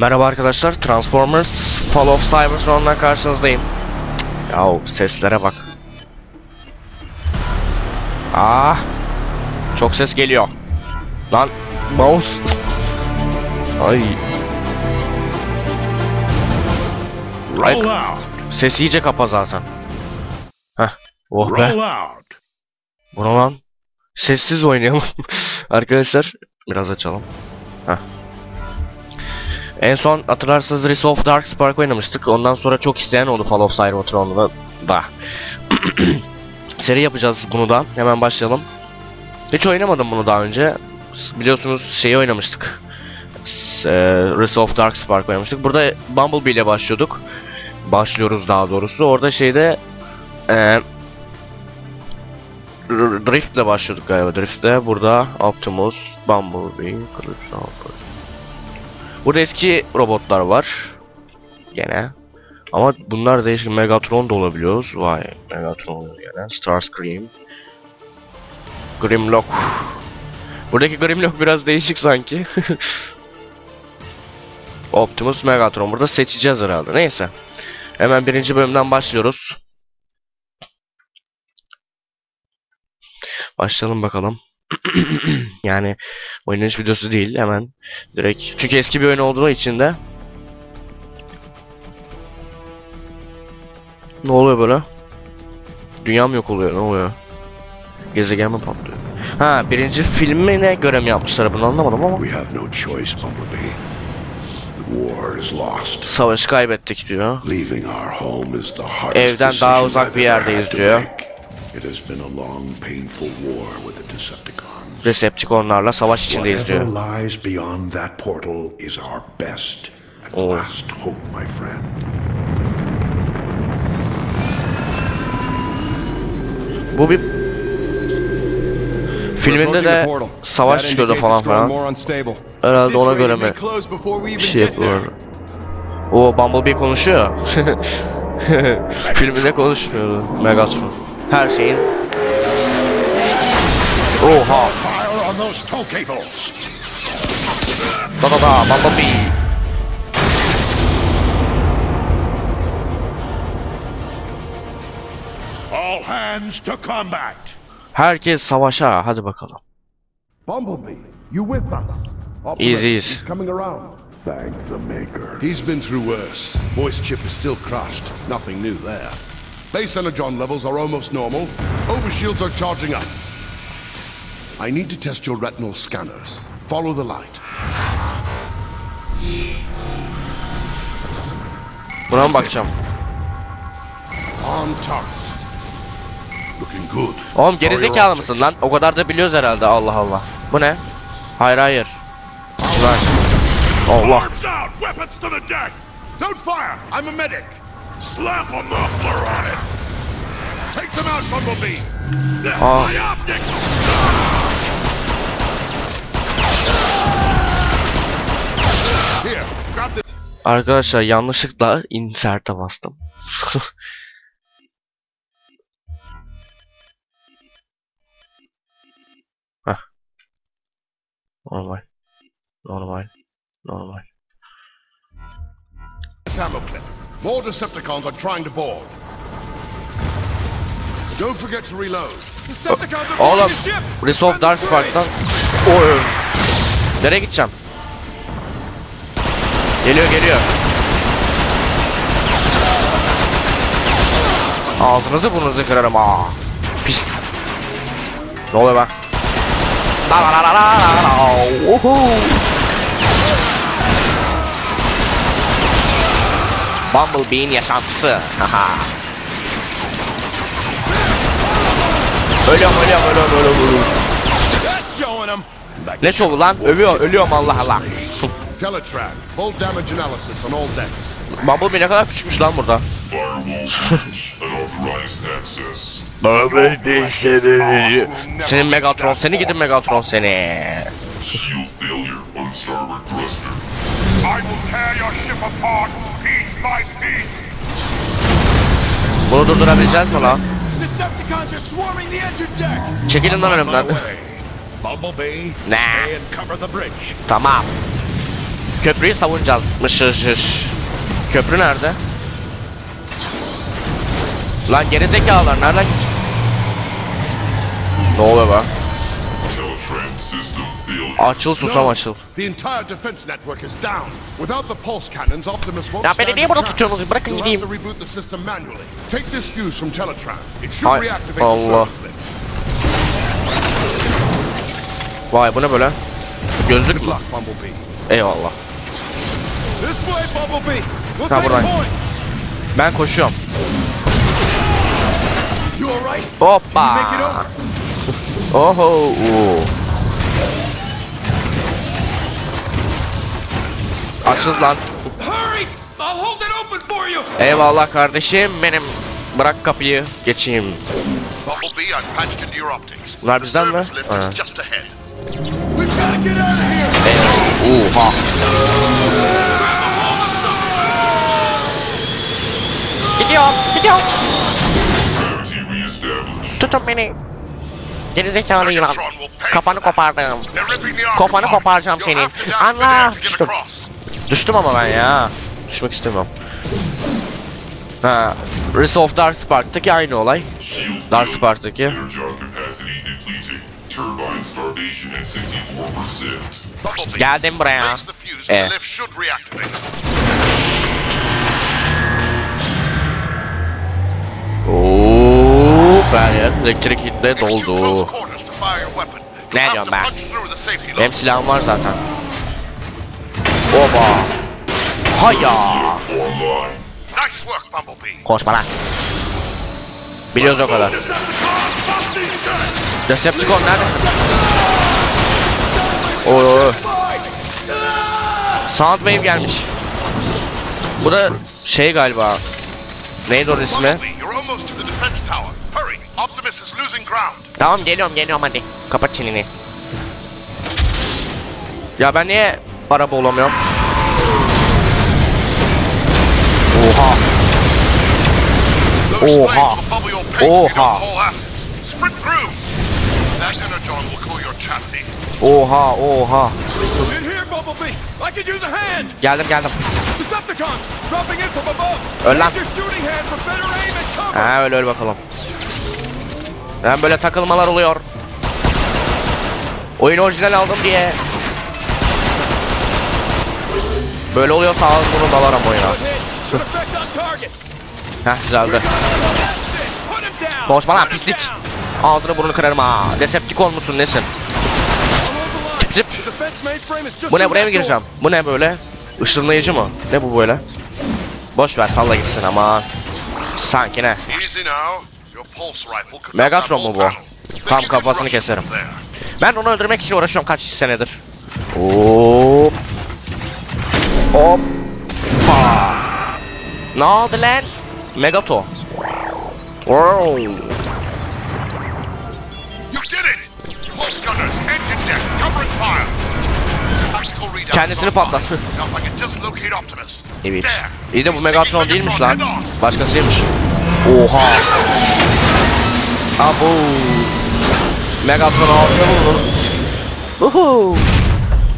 Merhaba arkadaşlar, Transformers Fall of Cybertron'la karşınızdayım. Yahu seslere bak. Ah, çok ses geliyor. Lan, mouse. Ay, Ay, ses iyice kapa zaten. Heh, oh be. Bu lan? Sessiz oynayalım. Arkadaşlar biraz açalım. Heh. En son hatırlarsanız Rise of Dark Spark oynamıştık. Ondan sonra çok isteyen oldu Fall of Cybertron'da da. Seri yapacağız bunu da. Hemen başlayalım. Hiç oynamadım bunu daha önce. Biliyorsunuz şeyi oynamıştık. Eee, Rise of Dark Spark oynamıştık. Burada Bumblebee ile başlıyorduk. Başlıyoruz daha doğrusu. Orada şeyde eee R- Drift'le başlıyorduk galiba. Drift'te burada Optimus, Bumblebee, Calypso. Burada eski robotlar var. Gene. Ama bunlar değişik. Megatron da olabiliyoruz. Vay Megatron gene. Starscream. Grimlock. Buradaki Grimlock biraz değişik sanki. Optimus, Megatron. Burada seçeceğiz herhalde. Neyse. Hemen birinci bölümden başlıyoruz. Başlayalım bakalım. yani oynanış videosu değil hemen direkt. Çünkü eski bir oyun olduğu için de. Ne oluyor böyle? Dünya mı yok oluyor? Ne oluyor? Gezegen mi patlıyor? Ha birinci filmine göre mi yapmışlar bunu anlamadım ama. We have no choice, Bumblebee. The war is lost. Savaşı kaybettik diyor. Evden daha uzak bir yerdeyiz diyor. make. It has been a long, painful war with the Decepticons. Decepticonlarla savaş içindeyiz Whatever diyor. lies beyond that portal is our best and Oh. last hope, my friend. Bu bir filminde de savaş çıkıyordu falan falan. Herhalde ona göre mi bir şey yapıyorlar. O Bumblebee konuşuyor. Filminde konuşmuyordu Megatron. Her şeyin. Oha. Fire on those tow cables! Da da da Bumblebee. All hands to combat! Herkes savaşa. Hadi bakalım. Bumblebee, you with us? Easy easy. He's coming around. Thank the Maker. He's been through worse. Voice chip is still crushed. Nothing new there. Base energon levels are almost normal. Overshields are charging up. I need to test your retinal scanners. Follow the light. Buna mı bakacağım? On target. Looking good. Oğlum gerizekalı mısın lan? O kadar da biliyoruz herhalde Allah Allah. Bu ne? Hayır hayır. Lan. Allah. Don't fire! I'm a medic. Slap a muffler on it! Take them out, Bumblebee. That's Oh. my this. Arkadaşlar yanlışlıkla insert'e bastım. Heh. Normal. Normal. Normal. This ammo clip. More Decepticons are trying to board. Don't forget to reload. Decepticons are Oğlum! Resolve Dark Spark'tan Oy. Nereye gideceğim? Geliyor geliyor. Ağzınızı burnunuzu kırarım ha. Pis. Ne oluyor be? La la la la la la la. Bumblebee'in yaşantısı. Haha. Ölüyorum ölüyorum ölüyorum ölüyorum. ölüyorum. Ne şovu lan? Övüyor, ölüyorum Allah Allah. Teletrack. Full damage analysis on all decks. Bumblebee ne kadar küçükmüş lan burada. Senin Megatron, seni gidin Megatron seni. Shield failure on starboard thruster. I will tear your ship apart! Bunu durdurabileceğiz mi lan? Çekilin lan önümden. Bridge. Tamam. Köprüyü savunacağız. Mışış. Köprü nerede? Lan geri zekalar nereden Ne oluyor be? Cannons, Optimus won't Ya beni niye burada tutuyorsunuz? Bırakın gideyim. to reboot the system manually. Take this fuse from Teletran. It should Ay, reactivate Allah. Vay bu ne böyle? Gözlük mü? Eyvallah. Take buradan. Ben koşuyorum. Hoppa. Oho. Açıl lan. Eyvallah kardeşim benim. Bırak kapıyı geçeyim. Bunlar bizden mi? Ha. Eyvallah. Oha. Gidiyorum, gidiyorum. Tutun beni. Geri zekalı yılan. Kafanı kopardım. Kafanı koparacağım senin. Allah. get Düştüm. ama ben ya. Düşmek istemiyorum. Ha, Rise of Dark Spark'taki aynı olay. Dark. Spark'taki. Energon capacity depleted. Turbine starvation at 64%. Bumblebee, Geldim buraya. place the fuse and Eh. the lift should reactivate. Oo, ben ya elektrik close doldu. Ne diyorum ben? Benim silahım var zaten. Oba. Haya. Koşma lan. Biliyoruz o kadar. Decepticon neredesin? Oo. Soundwave gelmiş. Bu da şey galiba. Neydi onun ismi? Tamam geliyorum geliyorum hadi. Kapat çeneni. Ya ben niye araba olamıyorum? Your shooting hand for better aim and cover. Ha öyle öyle bakalım. Ben böyle takılmalar oluyor. Oyun orijinal aldım diye. Böyle oluyorsa ağız bunu dalarım oyuna. Heh güzeldi. Konuşma lan pislik. Ağzını burnunu kırarım ha. Decepticon musun nesin? İs just Bu ne buraya mı gireceğim? Bu ne böyle? Işınlayıcı mı? Ne bu böyle? Boş ver salla gitsin ama. Sanki ne? Megatron mu bu? Tam kafasını keserim. Ben onu öldürmek için uğraşıyorum kaç senedir. Hop. Hoppa. Ne oldu lan? Megato. Wow. Kendisini Optimus. Evet. İyi de bu Megatron değilmiş lan. Başkasıymış. Oha. Abo. Megatron altına vurur. Uhu.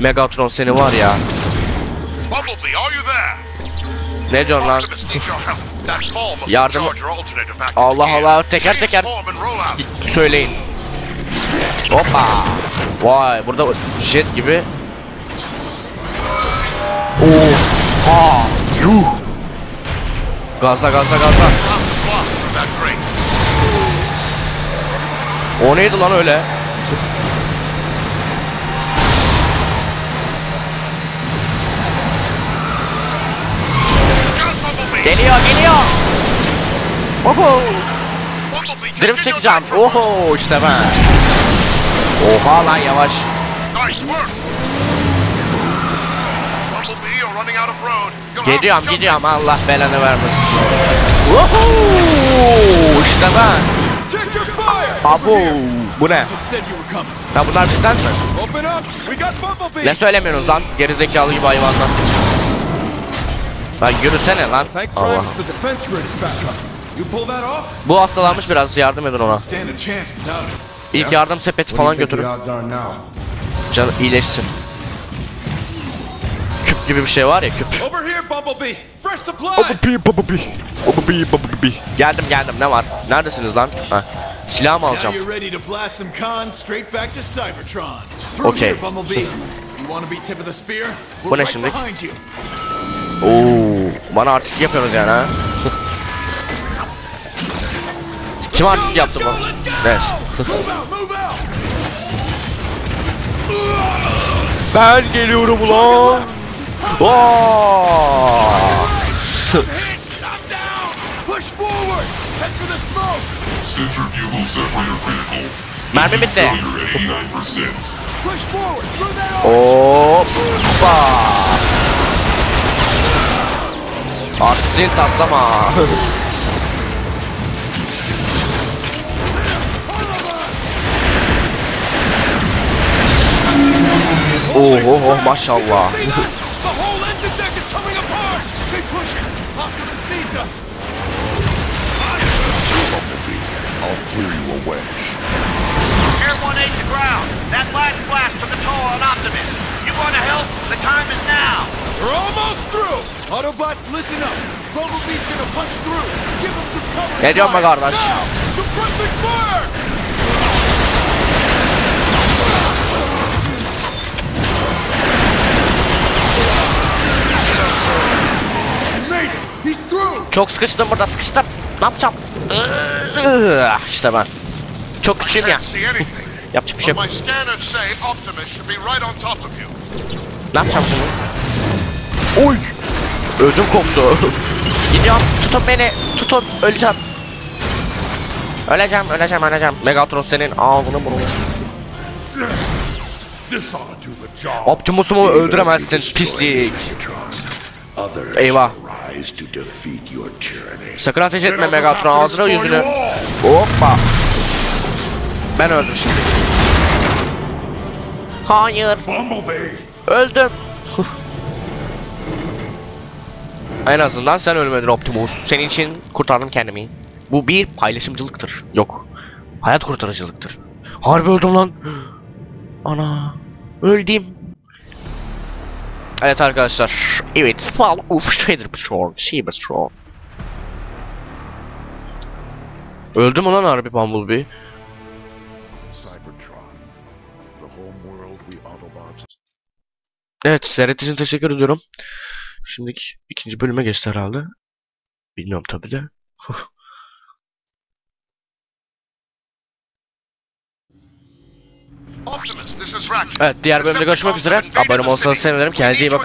Megatron seni var ya. Ne diyorsun lan? Yardım- Allah. Allah, teker teker. Söyleyin. Hoppa. Vay burada jet gibi. Oha. Yuh. Through that grate. O neydi lan öyle? Geliyor geliyor. Oho. Drift çekeceğim. Oho işte ben. Oha lan yavaş. Jump gidiyorum Allah belanı vermesin. Oho işte ben. Abo. Bu ne? Ya bunlar bizden mi? Ne söylemiyorsunuz lan? Gerizekalı gibi hayvanlar. Lan yürüsene lan. Allah. Christ the defense grid is back up. You pull that off? Bu hastalanmış biraz yardım edin ona. İlk yardım sepeti falan götürün. Canı iyileşsin. Küp gibi bir şey var ya küp. Bumblebee! Bumblebee, Bumblebee. Bumblebee. Geldim geldim ne var? Neredesiniz lan? Ha. Silah mı alacağım? spear? Bu ne şimdi? Oo, bana artist yapıyorsunuz yani ha. Kim artist yaptı bu? Evet. Ben geliyorum ulan. Mermi bitti. Failure Artistin taslama. oh oh oh maşallah. See that? The whole engine deck is coming apart! Keep pushing! Optimus needs us! Bumblebee, I'll clear you a wedge. Air 1-8 to ground. That last blast took a toll on Optimus. You want to help? The time is now. We're almost through! Autobots, listen up! Bumblebee's gonna punch through! Give him some cover! Be fire. kardeş? Now! Suppressing fire! Made it! He's through! Çok sıkıştım burada sıkıştım. Ne yapacağım? Iıı, İşte ben. Çok küçüğüm ya. Yapacak bir şey yok. Ne yapacağım şimdi? Oy! Ödüm koptu. Gidiyorum. Tutun beni. Tutun. Öleceğim. Öleceğim, öleceğim, öleceğim. Megatron senin ağzını job. Optimus'umu öldüremezsin pislik. Eyvah. Sakın ateş etme Megatron destroy yüzünü. Hoppa. Ben öldüm şimdi. Hayır. Öldüm. En azından sen ölmedin Optimus. Senin için kurtardım kendimi. Bu bir paylaşımcılıktır. Yok. Hayat kurtarıcılıktır. Harbi öldüm lan. Ana. Öldüm. Evet arkadaşlar. Evet. Fall of Cybertron. Cybertron. Öldü mü lan harbi Bumblebee? Evet, seyrettiğiniz için teşekkür ediyorum. Şimdi ikinci bölüme geçti herhalde. Bilmiyorum tabi de. Optimus, this is Ratchet. Evet, diğer bölümde görüşmek üzere. Abone olursanız sevinirim. Kendinize iyi bakın.